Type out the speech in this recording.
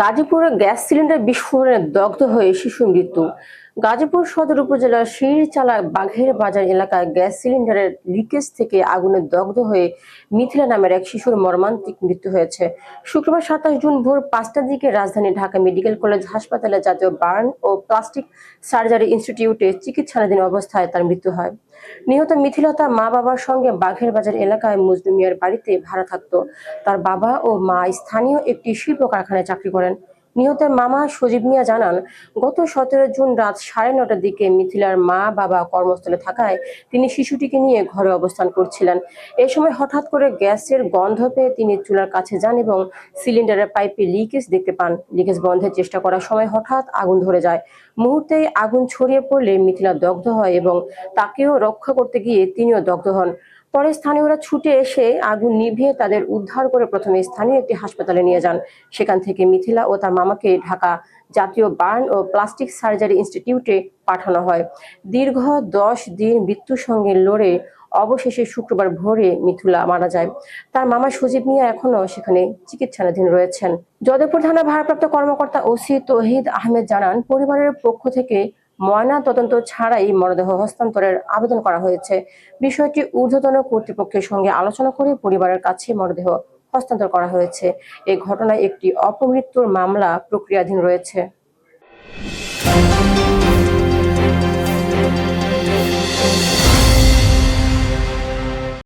গাজীপুরে gas cylinder বিস্ফোরণে দগ্ধ হয়ে শিশু মৃত্যু। গাজীপুর সদর উপজেলার শিরচালা বাঘের বাজার এলাকায় গ্যাস সিলিন্ডারের লিকেজ থেকে আগুনে দগ্ধ হয়ে মিথিলা নামের এক শিশুর মর্মান্তিক মৃত্যু হয়েছে। শুক্রবার সাতাশ জুন ভোর পাঁচটার দিকে রাজধানী ঢাকা মেডিকেল কলেজ হাসপাতালে জাতীয় বার্ন ও প্লাস্টিক সার্জারি ইনস্টিটিউটে চিকিৎসাধীন অবস্থায় তার মৃত্যু হয়। নিহত মিথিলা তার মা বাবার সঙ্গে বাঘের বাজার এলাকায় মজনু মিয়ার বাড়িতে ভাড়া থাকতো। তার বাবা ও মা স্থানীয় একটি শিল্প কারখানায় চাকরি করেন। নিহতের মামা সজীব মিয়া জানান, গত সতেরো জুন রাত সাড়ে নটার দিকে মিথিলার মা বাবা কর্মস্থলে থাকায় তিনি শিশুটিকে নিয়ে ঘরে অবস্থান করছিলেন। এ সময় হঠাৎ করে গ্যাসের গন্ধ পেয়ে তিনি চুলার কাছে যান এবং সিলিন্ডারের পাইপে লিকেজ দেখতে পান। লিকেজ বন্ধের চেষ্টা করার সময় হঠাৎ আগুন ধরে যায়। মুহূর্তেই আগুন ছড়িয়ে পড়লে মিথিলা দগ্ধ হয় এবং তাকেও রক্ষা করতে গিয়ে তিনিও দগ্ধ হন। পরে স্থানীয়রা ছুটে এসে আগুন নিভিয়ে তাদের উদ্ধার করে প্রথমে স্থানীয় একটি হাসপাতালে নিয়ে যান। সেখান থেকে মিথিলা ও তার মামাকে ঢাকা জাতীয় বার্ন ও প্লাস্টিক সার্জারি ইনস্টিটিউটে পাঠানো হয়। দীর্ঘ দশ দিন মৃত্যুর সঙ্গে লড়ে অবশেষে শুক্রবার ভোরে মিথুলা মারা যায়। তার মামা সজীব মিয়া এখনও সেখানে চিকিৎসাধীন রয়েছেন। যদবপুর থানা ভারপ্রাপ্ত কর্মকর্তা ওসি তহিদ আহমেদ জানান, পরিবারের পক্ষ থেকে ময়না তদন্ত ছাড়াই মরদেহ হস্তান্তরের আবেদন করা হয়েছে। বিষয়টি ঊর্ধ্বতন কর্তৃপক্ষের সঙ্গে আলোচনা করে পরিবারের কাছে মরদেহ হস্তান্তর করা হয়েছে। এই ঘটনায় একটি অপমৃত্যুর মামলা প্রক্রিয়াধীন রয়েছে।